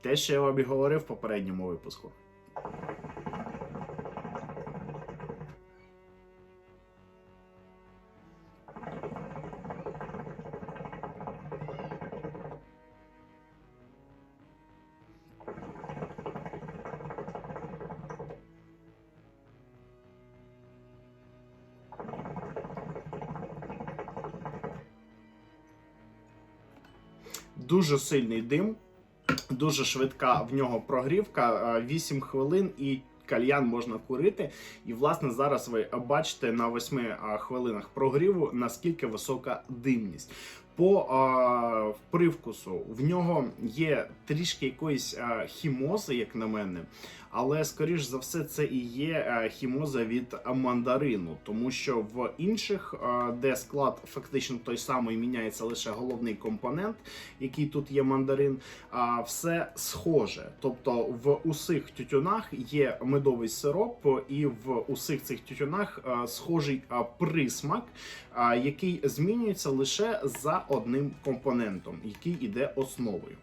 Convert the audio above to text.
те, що я вам і говорив в попередньому випуску. Дуже сильний дим, дуже швидка в нього прогрівка, е, 8 хвилин і. Кальян можна курити, і власне зараз ви бачите на 8 хвилинах прогріву наскільки висока димність. По а, привкусу в нього є трішки якоїсь а, хімози, як на мене, але скоріш за все це і є а, хімоза від мандарину, тому що в інших, а, де склад фактично той самий, міняється лише головний компонент, який тут є мандарин, а все схоже. Тобто в усіх тютюнах є медовий сироп, і в усіх цих тютюнах а, схожий а, присмак, а, який змінюється лише за одним компонентом, який іде основою.